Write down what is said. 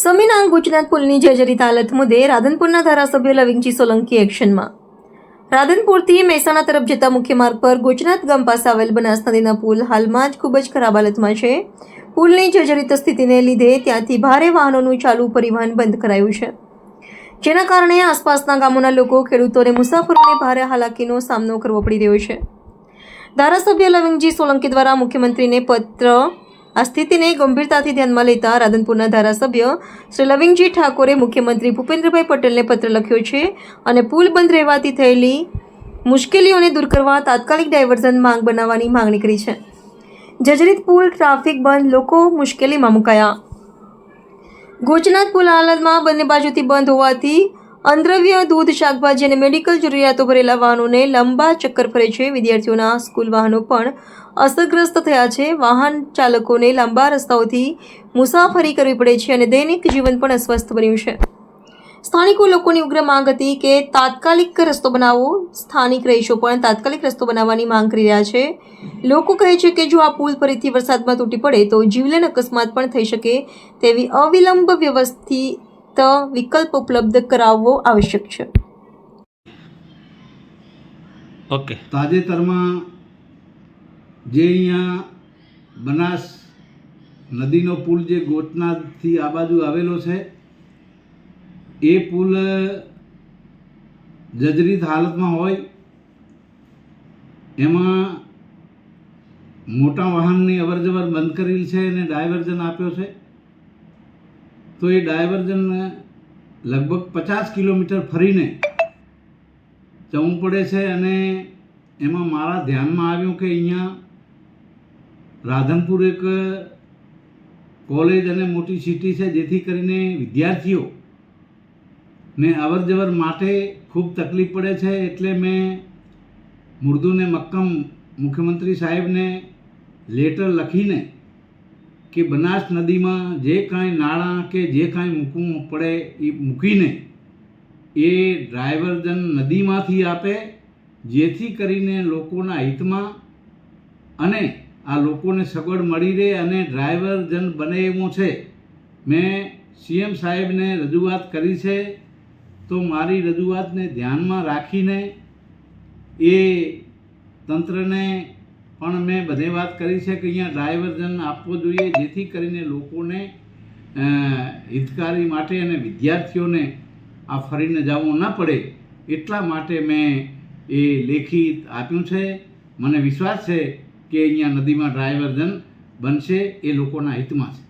સ્વામિનારાયણ ગુજરાત પુલની જર્જરિત હાલત મુદ્દે રાધનપુરના ધારાસભ્ય લવિંગજી સોલંકી એક્શનમાં. રાધનપુરથી મહેસાણા તરફ જતા મુખ્ય માર્ગ પર ગુજરાત ગામ પાસે આવેલ બનાસ નદીના પુલ હાલમાં જ ખૂબ જ ખરાબ હાલતમાં છે. પુલની જર્જરિત સ્થિતિને લીધે ત્યાંથી ભારે વાહનોનું ચાલુ પરિવહન બંધ કરાયું છે. જેના કારણે આસપાસના ગામોના લોકો, ખેડૂતો અને મુસાફરોને ભારે હાલાકીનો સામનો કરવો પડી રહ્યો છે. ધારાસભ્ય લવિંગજી સોલંકી દ્વારા મુખ્યમંત્રીને પત્ર આ સ્થિતિને ગંભીરતાથી ધ્યાનમાં લેતા રાધનપુરના ધારાસભ્ય શ્રી લવિંગજી ઠાકોરે મુખ્યમંત્રી ભૂપેન્દ્રભાઈ પટેલને પત્ર લખ્યો છે અને પુલ બંધ રહેવાથી થયેલી મુશ્કેલીઓને દૂર કરવા તાત્કાલિક ડાયવર્ઝન માંગ બનાવવાની માંગણી કરી છે. જર્જરિત પુલ, ટ્રાફિક બંધ, લોકો મુશ્કેલીમાં મુકાયા. ગોચનાથ પુલ હાલતમાં બંને બાજુથી બંધ હોવાથી અંદ્રવ્ય દૂધ, શાકભાજી અને મેડિકલ જરૂરિયાતો ભરેલા વાહનોને લાંબા ચક્કર ફરે છે. વિદ્યાર્થીઓના સ્કૂલ વાહનો પણ અસરગ્રસ્ત થયા છે. વાહન ચાલકોને લાંબા રસ્તાઓથી મુસાફરી કરવી પડે છે અને દૈનિક જીવન પણ અસ્વસ્થ બન્યું છે. સ્થાનિકો લોકોની ઉગ્ર માંગ હતી કે તાત્કાલિક રસ્તો બનાવો. સ્થાનિક રહીશો પણ તાત્કાલિક રસ્તો બનાવવાની માંગ કરી રહ્યા છે. લોકો કહે છે કે જો આ પુલ ફરીથી વરસાદમાં તૂટી પડે તો જીવલેણ અકસ્માત પણ થઈ શકે તેવી અવિલંબ વ્યવસ્થિત વિકલ્પ ઉપલબ્ધ કરાવવો આવશ્યક છે. ઓકે. તાજેતરમાં જે અહીંયા બનાસ નદીનો પુલ જે ગોતનાથી આ બાજુ આવેલો છે એ પુલ જજરીત હાલતમાં હોય એમાં મોટા વાહનની અવરજવર બંધ કરેલ છે અને ડાયવર્ઝન આપ્યો છે. તો એ ડાયવર્ઝન લગભગ પચાસ કિલોમીટર ફરીને જવું પડે છે અને એમાં મારા ધ્યાનમાં આવ્યું કે અહીંયા રાધનપુર એક કોલેજ અને મોટી સિટી છે, જેથી કરીને વિદ્યાર્થીઓ ને અવર જવર માટે ખૂબ તકલીફ પડે છે. એટલે મેં મુર્દુને મક્કમ મુખ્યમંત્રી સાહેબને લેટર લખીને કે બનાસ નદીમાં જે કાંઈ નાણાં કે જે કાંઈ મૂકવું પડે એ મૂકીને એ ડ્રાઈવરજન નદીમાંથી આપે, જેથી કરીને લોકોના હિતમાં અને આ લોકોને સગવડ મળી રહે અને ડ્રાઈવરજન બને એવું છે. મેં સીએમ સાહેબને રજૂઆત કરી છે. તો મારી રજૂઆતને ધ્યાનમાં રાખીને એ તંત્રને પણ મેં બધે વાત કરી છે કે અહીંયા ડાયવર્ઝન આપવો જોઈએ, જેથી કરીને લોકોને હિતકારી માટે અને વિદ્યાર્થીઓને આ ફરીને જવું ન પડે. એટલા માટે મેં એ લેખિત આપ્યું છે. મને વિશ્વાસ છે કે અહીંયા નદીમાં ડ્રાઈવરજન બનશે એ લોકોના હિતમાં છે.